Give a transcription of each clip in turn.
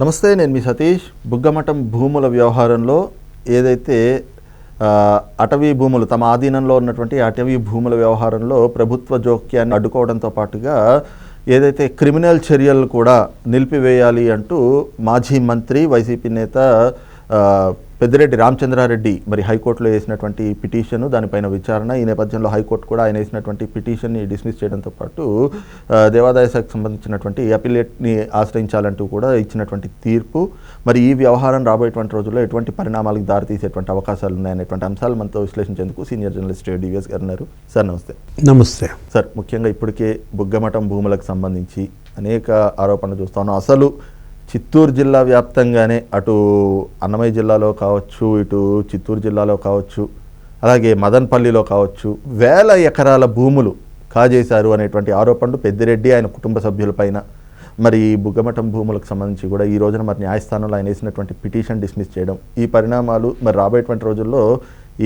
నమస్తే నేను మీ సతీష్. బుగ్గమఠం భూముల వ్యవహారంలో ఏదైతే అటవీ భూములు తమ ఆధీనంలో ఉన్నటువంటి అటవీ భూముల వ్యవహారంలో ప్రభుత్వ జోక్యాన్ని అడ్డుకోవడంతో పాటుగా ఏదైతే క్రిమినల్ చర్యలు కూడా నిలిపివేయాలి అంటూ మాజీ మంత్రి వైసీపీ నేత పెద్దిరెడ్డి రామచంద్రారెడ్డి మరి హైకోర్టులో వేసినటువంటి పిటిషన్ దానిపైన విచారణ. ఈ నేపథ్యంలో హైకోర్టు కూడా ఆయన వేసినటువంటి పిటిషన్ని డిస్మిస్ చేయడంతో పాటు దేవాదాయ శాఖకు సంబంధించినటువంటి అపిలేట్ని ఆశ్రయించాలంటూ కూడా ఇచ్చినటువంటి తీర్పు. మరి ఈ వ్యవహారం రాబోయేటువంటి రోజుల్లో ఎటువంటి పరిణామాలకు దారితీసేటువంటి అవకాశాలు ఉన్నాయనేటువంటి అంశాలు మనతో విశ్లేషించేందుకు సీనియర్ జర్నలిస్ట్ డివిఎస్ గారు ఉన్నారు. సార్ నమస్తే. నమస్తే. సార్ ముఖ్యంగా ఇప్పటికే బుగ్గమఠం భూములకు సంబంధించి అనేక ఆరోపణలు చూస్తా ఉన్నాం. అసలు చిత్తూరు జిల్లా వ్యాప్తంగానే అటు అన్నమయ్య జిల్లాలో కావచ్చు ఇటు చిత్తూరు జిల్లాలో కావచ్చు అలాగే మదన్పల్లిలో కావచ్చు వేల ఎకరాల భూములు కాజేశారు అనేటువంటి ఆరోపణలు పెద్దిరెడ్డి ఆయన కుటుంబ సభ్యులపైన. మరి ఈ బుగ్గమఠం భూములకు సంబంధించి కూడా ఈ రోజున మరి న్యాయస్థానంలో ఆయన వేసినటువంటి పిటిషన్ డిస్మిస్ చేయడం ఈ పరిణామాలు మరి రాబోయేటువంటి రోజుల్లో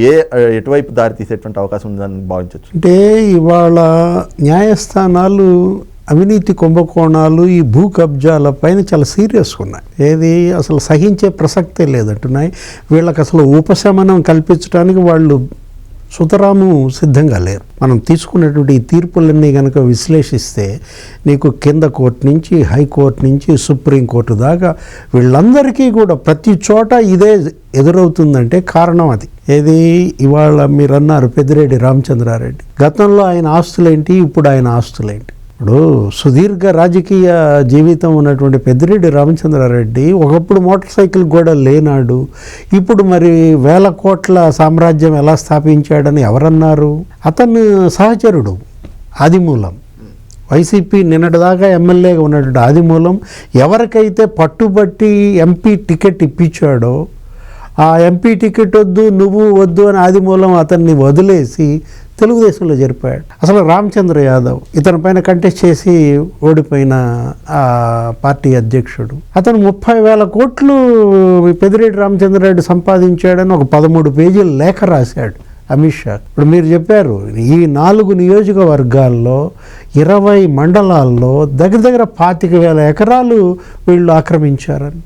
ఏ ఎటువైపు దారి తీసేటువంటి అవకాశం ఉందని భావించవచ్చు? అంటే ఇవాళ న్యాయస్థానాలు అవినీతి కుంభకోణాలు ఈ భూ కబ్జాల పైన చాలా సీరియస్గా ఉన్నాయి. ఏది అసలు సహించే ప్రసక్తే లేదంటున్నాయి. వీళ్ళకి అసలు ఉపశమనం కల్పించడానికి వాళ్ళు సుతరాము సిద్ధంగా లేరు. మనం తీసుకున్నటువంటి ఈ తీర్పులన్నీ కనుక విశ్లేషిస్తే నీకు కింద కోర్టు నుంచి హైకోర్టు నుంచి సుప్రీంకోర్టు దాకా వీళ్ళందరికీ కూడా ప్రతి చోట ఇదే ఎదురవుతుందంటే కారణం అది. ఏది ఇవాళ మీరు అన్నారు పెద్దిరెడ్డి రామచంద్రారెడ్డి. గతంలో ఆయన ఆస్తులేంటి ఇప్పుడు ఆయన ఆస్తులేంటి? ఇప్పుడు సుదీర్ఘ రాజకీయ జీవితం ఉన్నటువంటి పెద్దిరెడ్డి రామచంద్రారెడ్డి ఒకప్పుడు మోటార్ సైకిల్ కూడా లేనాడు. ఇప్పుడు మరి వేల కోట్ల సామ్రాజ్యం ఎలా స్థాపించాడని ఎవరన్నారు? అతను సహచరుడు ఆదిమూలం. వైసీపీ నిన్నటిదాకా ఎమ్మెల్యేగా ఉన్నటువంటి ఆదిమూలం ఎవరికైతే పట్టుబట్టి ఎంపీ టికెట్ ఇప్పించాడో ఆ ఎంపీ టికెట్ వద్దు నువ్వు వద్దు అని ఆదిమూలం అతన్ని వదిలేసి తెలుగుదేశంలో జరిపాడు. అసలు రామచంద్ర యాదవ్ ఇతని పైన కంటెస్ట్ చేసి ఓడిపోయిన ఆ పార్టీ అధ్యక్షుడు. అతను ముప్పై వేల కోట్లు పెదిరెడ్డి రామచంద్రరెడ్డి సంపాదించాడని ఒక పదమూడు పేజీల లేఖ రాశాడు అమిత్ షా. ఇప్పుడు మీరు చెప్పారు ఈ నాలుగు నియోజకవర్గాల్లో ఇరవై మండలాల్లో దగ్గర దగ్గర పాతిక వేల ఎకరాలు వీళ్ళు ఆక్రమించారని.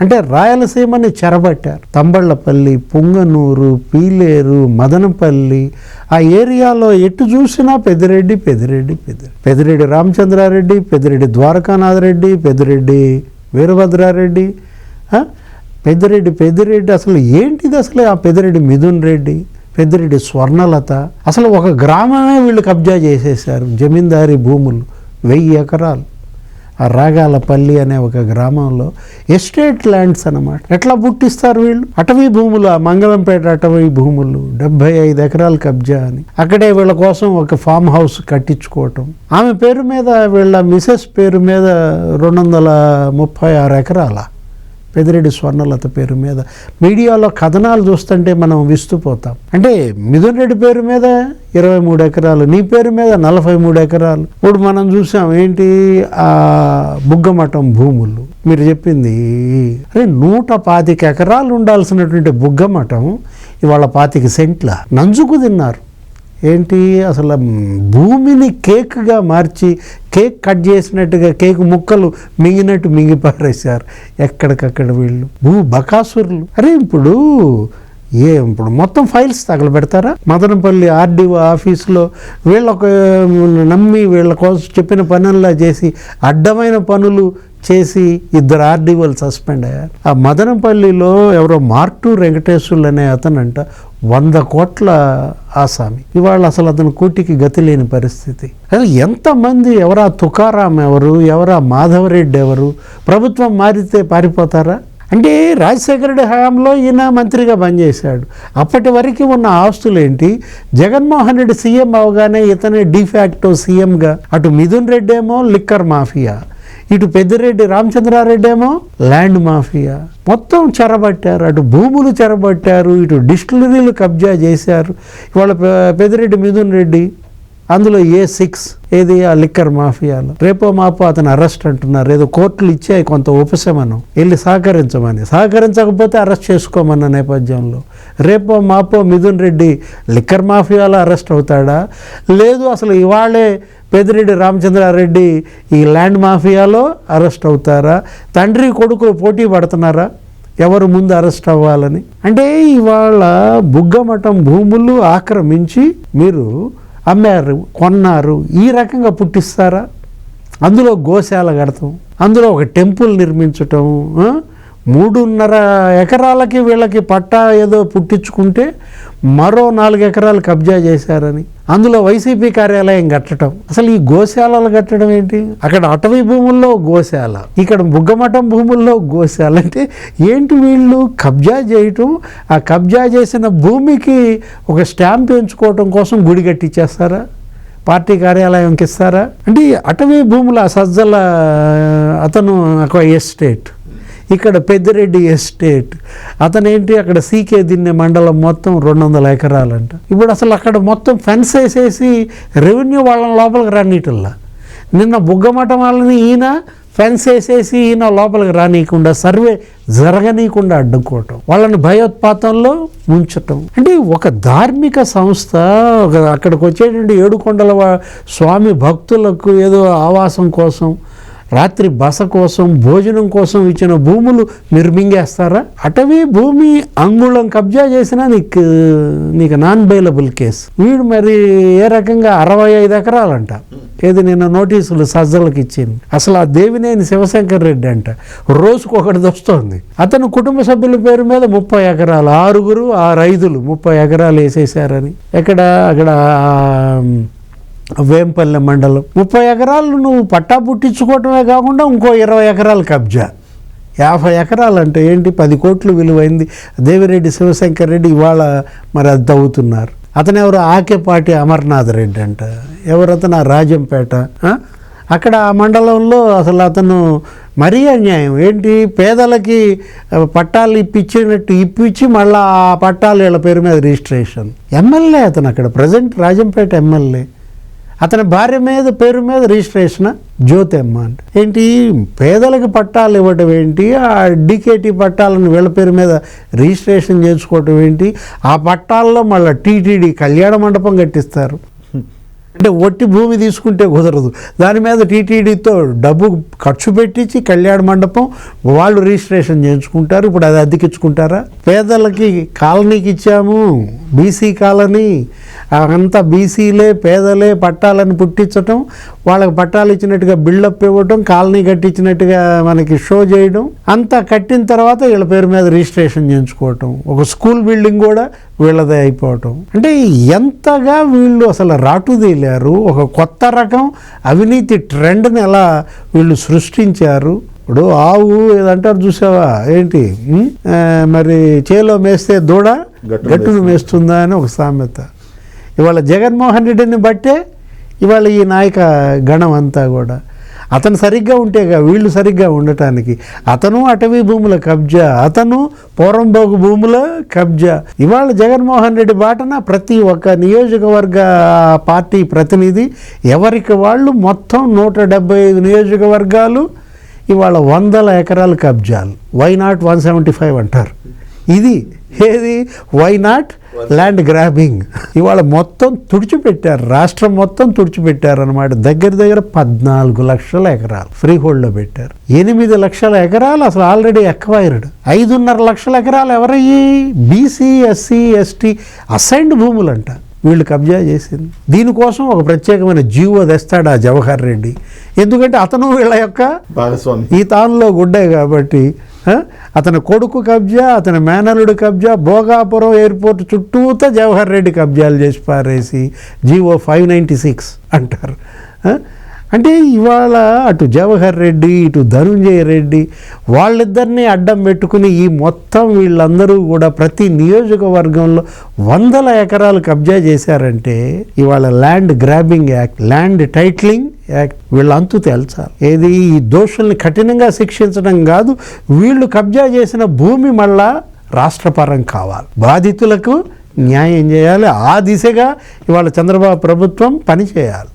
అంటే రాయలసీమని చెరబట్టారు. తంబళ్ళపల్లి పుంగనూరు పీలేరు మదనపల్లి ఆ ఏరియాలో ఎటు చూసినా పెద్దిరెడ్డి పెద్దిరెడ్డి పెద్దిరెడ్డి. పెద్దిరెడ్డి రామచంద్రారెడ్డి పెద్దిరెడ్డి ద్వారకానాథరెడ్డి పెద్దిరెడ్డి వీరభద్రారెడ్డి పెద్దిరెడ్డి పెద్దిరెడ్డి అసలు ఏంటిది అసలు ఆ పెద్దిరెడ్డి మిథున్ రెడ్డి పెద్దిరెడ్డి స్వర్ణలత? అసలు ఒక గ్రామమే వీళ్ళు కబ్జా చేసేసారు జమీందారీ భూములు వెయ్యి ఎకరాలు. ఆ రాగాలపల్లి అనే ఒక గ్రామంలో ఎస్టేట్ ల్యాండ్స్ అన్నమాట. ఎట్లా పుట్టిస్తారు వీళ్ళు? అటవీ భూములు? ఆ మంగళంపేట అటవీ భూములు? డెబ్బై ఐదు ఎకరాలు కబ్జా అని. అక్కడే వీళ్ళ కోసం ఒక ఫామ్ హౌస్ కట్టించుకోవటం. ఆమె పేరు మీద వీళ్ళ మిసెస్ పేరు మీద రెండు వందల ముప్పై ఆరు ఎకరాల? పెదిరెడ్డి స్వర్ణలత పేరు మీద. మీడియాలో కథనాలు చూస్తుంటే మనం విస్తుపోతాం. అంటే మిథున్ రెడ్డి పేరు మీద ఇరవై మూడు ఎకరాలు నీ పేరు మీద నలభై మూడు ఎకరాలు. ఇప్పుడు మనం చూసాం ఏంటి? ఆ బుగ్గమఠం భూములు. మీరు చెప్పింది అరే నూట పాతిక ఎకరాలు ఉండాల్సినటువంటి బుగ్గమఠం ఇవాళ పాతిక సెంట్ల. నంజుకు తిన్నారు. ఏంటి? అసలు భూమిని కేక్గా మార్చి కేక్ కట్ చేసినట్టుగా కేక్ ముక్కలు మింగినట్టు మింగి పారేశారు ఎక్కడికక్కడ వీళ్ళు. భూ బకాసురులు. అరే ఇప్పుడు ఏ ఇప్పుడు మొత్తం ఫైల్స్ తగలబెడతారా? మదనపల్లి ఆర్డీఓ ఆఫీస్లో వీళ్ళొక నమ్మి వీళ్ళ కోసం చెప్పిన పనుల్లా చేసి అడ్డమైన పనులు చేసి ఇద్దరు ఆర్డీఓలు సస్పెండ్ అయ్యారు. ఆ మదనపల్లిలో ఎవరో మార్టు వెంకటేశ్వర్లు అనే అతనంట వంద కోట్ల ఆసామి. ఇవాళ అసలు అతను కూటికి గతి లేని పరిస్థితి. అసలు ఎంతమంది ఎవరా తుకారాం ఎవరు ఎవరా మాధవరెడ్డి ఎవరు ప్రభుత్వం మారితే పారిపోతారా? అంటే రాజశేఖర రెడ్డి హయాంలో ఈయన మంత్రిగా పనిచేశాడు. అప్పటి వరకు ఉన్న ఆస్తులు ఏంటి? జగన్మోహన్ రెడ్డి సీఎం అవగానే ఇతనే డిఫాక్టో సీఎంగా. అటు మిథున్ రెడ్డి ఏమో లిక్కర్ మాఫియా. ఇటు పెద్దిరెడ్డి రామచంద్రారెడ్డి ఏమో ల్యాండ్ మాఫియా. మొత్తం చెరబట్టారు. అటు భూములు చెరబట్టారు. ఇటు డిస్టిలరీలు కబ్జా చేశారు. ఇవాళ పెద్దిరెడ్డి మిథున్ రెడ్డి అందులో ఏ సిక్స్ ఏది? ఆ లిక్కర్ మాఫియాలో. రేపో మాపో అతను అరెస్ట్ అంటున్నారు. ఏదో కోర్టులు ఇచ్చాయి కొంత ఉపశమనం. వెళ్ళి సహకరించమని. సహకరించకపోతే అరెస్ట్ చేసుకోమన్న నేపథ్యంలో. రేపో మాపో మిథున్ రెడ్డి లిక్కర్ మాఫియాలో అరెస్ట్ అవుతాడా? లేదు అసలు ఇవాళే పెద్దిరెడ్డి రామచంద్రారెడ్డి ఈ ల్యాండ్ మాఫియాలో అరెస్ట్ అవుతారా? తండ్రి కొడుకులు పోటీ పడుతున్నారా? ఎవరు ముందు అరెస్ట్ అవ్వాలని? అంటే ఇవాళ బుగ్గమఠం భూములు ఆక్రమించి మీరు అమ్మారు కొన్నారు ఈ రకంగా పుట్టిస్తారా? అందులో గోశాల కడతాం అందులో ఒక టెంపుల్ నిర్మించటం మూడున్నర ఎకరాలకి వీళ్ళకి పట్టా ఏదో పుట్టించుకుంటే మరో నాలుగు ఎకరాలు కబ్జా చేశారని. అందులో వైసీపీ కార్యాలయం కట్టడం. అసలు ఈ గోశాలలు కట్టడం ఏంటి? అక్కడ అటవీ భూముల్లో గోశాల ఇక్కడ బుగ్గమఠం భూముల్లో గోశాల. అంటే ఏంటి వీళ్ళు కబ్జా చేయటం? ఆ కబ్జా చేసిన భూమికి ఒక స్టాంప్ ఎంచుకోవటం కోసం గుడి కట్టించేస్తారా పార్టీ కార్యాలయంకి ఇస్తారా? అంటే అటవీ భూముల సజ్జల అతను ఒక ఎస్టేట్. ఇక్కడ పెద్దిరెడ్డి ఎస్టేట్. అతను ఏంటి అక్కడ సీకే దిన్నె మండలం మొత్తం రెండు వందల ఎకరాలంట. ఇప్పుడు అసలు అక్కడ మొత్తం ఫెన్స్ వేసేసి రెవెన్యూ వాళ్ళని లోపలికి రానీటల్లా నిన్న బుగ్గమఠం వాళ్ళని ఈయన ఫెన్స్ వేసేసి ఈయన లోపలికి రానీయకుండా సర్వే జరగనీయకుండా అడ్డుకోవటం వాళ్ళని భయోత్పాతంలో ఉంచటం అంటే ఒక ధార్మిక సంస్థ అక్కడికి వచ్చేటువంటి ఏడుకొండల స్వామి భక్తులకు ఏదో ఆవాసం కోసం రాత్రి బస కోసం భోజనం కోసం ఇచ్చిన భూములు మీరు మింగేస్తారా? అటవీ భూమి అంగుళం కబ్జా చేసినా నీకు నీకు నాన్ బైలబుల్ కేసు వీడు మరి ఏ రకంగా అరవై ఐదు ఎకరాలంట. ఏది నిన్న నోటీసులు సజ్జలకు ఇచ్చింది. అసలు ఆ దేవినేని శివశంకర్ రెడ్డి అంట. రోజుకు ఒకటి అతను కుటుంబ సభ్యుల పేరు మీద ముప్పై ఎకరాలు ఆరుగురు ఆ రైతులు ముప్పై ఎకరాలు వేసేసారని ఎక్కడ అక్కడ వేంపల్లె మండలం. ముప్పై ఎకరాలు నువ్వు పట్టా పుట్టించుకోవటమే కాకుండా ఇంకో ఇరవై ఎకరాలు కబ్జా. యాభై ఎకరాలు అంటే ఏంటి? పది కోట్లు విలువైంది. దేవిరెడ్డి శివశంకర్ రెడ్డి ఇవాళ మరి అది తవ్వుతున్నారు. అతను ఎవరు? ఆకేపాటి అమర్నాథ్ రెడ్డి అంట. ఎవరతను రాజంపేట. అక్కడ ఆ మండలంలో అసలు అతను మరీ అన్యాయం. ఏంటి? పేదలకి పట్టాలు ఇప్పించినట్టు ఇప్పించి మళ్ళీ ఆ పట్టాలు వీళ్ళ పేరు మీద రిజిస్ట్రేషన్. ఎమ్మెల్యే అతను అక్కడ. Present Rajampet MLA. అతని భార్య మీద పేరు మీద రిజిస్ట్రేషన్ జ్యోతమ్మ అంటే. ఏంటి? పేదలకు పట్టాలు ఇవ్వటం ఏంటి? ఆ డికేటీ పట్టాలను వీళ్ళ పేరు మీద రిజిస్ట్రేషన్ చేసుకోవటం ఏంటి? ఆ పట్టాల్లో మళ్ళీ టీటీడీ కళ్యాణ మండపం కట్టిస్తారు. అంటే ఒట్టి భూమి తీసుకుంటే కుదరదు. దాని మీద టీటీడీతో డబ్బు ఖర్చు పెట్టించి కళ్యాణ మండపం వాళ్ళు రిజిస్ట్రేషన్ చేయించుకుంటారు. ఇప్పుడు అది అద్దెకిచ్చుకుంటారా? పేదలకి కాలనీకి ఇచ్చాము బీసీ కాలనీ. అంతా బీసీలే పేదలే పట్టాలని పుట్టించటం వాళ్ళకి పట్టాలు ఇచ్చినట్టుగా బిల్డప్ ఇవ్వటం కాలనీ కట్టించినట్టుగా మనకి షో చేయడం అంతా కట్టిన తర్వాత వీళ్ళ పేరు మీద రిజిస్ట్రేషన్ చేయించుకోవటం ఒక స్కూల్ బిల్డింగ్ కూడా వీళ్ళదే అయిపోవటం. అంటే ఎంతగా వీళ్ళు అసలు రాటుదేలారు ఒక కొత్త రకం అవినీతి ట్రెండ్ని ఎలా వీళ్ళు సృష్టించారు. ఇప్పుడు ఆవు ఏదంటారు చూసావా? ఏంటి? మరి చేలో మేస్తే దూడ గట్టును మేస్తుందా అని ఒక సామెత. ఇవాళ జగన్మోహన్ రెడ్డిని బట్టే ఇవాళ ఈ నాయక గణం అంతా కూడా. అతను సరిగ్గా ఉంటేగా వీళ్ళు సరిగ్గా ఉండటానికి. అతను అటవీ భూముల కబ్జా అతను పోరంబోగు భూముల కబ్జా. ఇవాళ జగన్మోహన్ రెడ్డి బాటన ప్రతి ఒక్క నియోజకవర్గ పార్టీ ప్రతినిధి ఎవరికి వాళ్ళు మొత్తం నూట డెబ్బై ఐదు నియోజకవర్గాలు ఇవాళ వందల ఎకరాలు కబ్జాలు. Why not one seventy five అంటారు. ఇది ఏది? వై నాట్ ల్యాండ్ గ్రాబింగ్ ఇవాళ మొత్తం తుడిచిపెట్టారు. రాష్ట్రం మొత్తం తుడిచిపెట్టారు అనమాట దగ్గర దగ్గర పద్నాలుగు లక్షల ఎకరాలు ఫ్రీ హోల్డ్లో పెట్టారు. ఎనిమిది లక్షల ఎకరాలు అసలు ఆల్రెడీ ఎక్వైర్డ్ ఐదున్నర లక్షల ఎకరాలు ఎవరయ్యి? బీసీ ఎస్సీ ఎస్టీ అసైన్డ్ భూములంట. వీళ్ళు కబ్జా చేసింది. దీనికోసం ఒక ప్రత్యేకమైన జీవో తెస్తాడు ఆ జవహర్ రెడ్డి. ఎందుకంటే అతను వీళ్ళ యొక్క భాగస్వామి. ఈ తానులో గుడ్డే కాబట్టి అతని కొడుకు కబ్జా అతని మేనలుడు కబ్జా భోగాపురం ఎయిర్పోర్ట్ చుట్టూతా జవహర్ రెడ్డి కబ్జాలు చేసి పారేసి జీవో ఫైవ్ నైంటీ సిక్స్ అంటారు? అంటే ఇవాళ అటు జవహర్ రెడ్డి ఇటు ధనుంజయ రెడ్డి వాళ్ళిద్దరినీ అడ్డం పెట్టుకుని ఈ మొత్తం వీళ్ళందరూ కూడా ప్రతి నియోజకవర్గంలో వందల ఎకరాలు కబ్జా చేశారంటే ఇవాళ land grabbing act land titling act వీళ్ళ అంతు తేల్చాలి ఏది ఈ దోషుల్ని కఠినంగా శిక్షించడం కాదు వీళ్ళు కబ్జా చేసిన భూమి మళ్ళా రాష్ట్రపరం కావాలి. బాధితులకు న్యాయం చేయాలి. ఆ దిశగా ఇవాళ చంద్రబాబు ప్రభుత్వం పనిచేయాలి.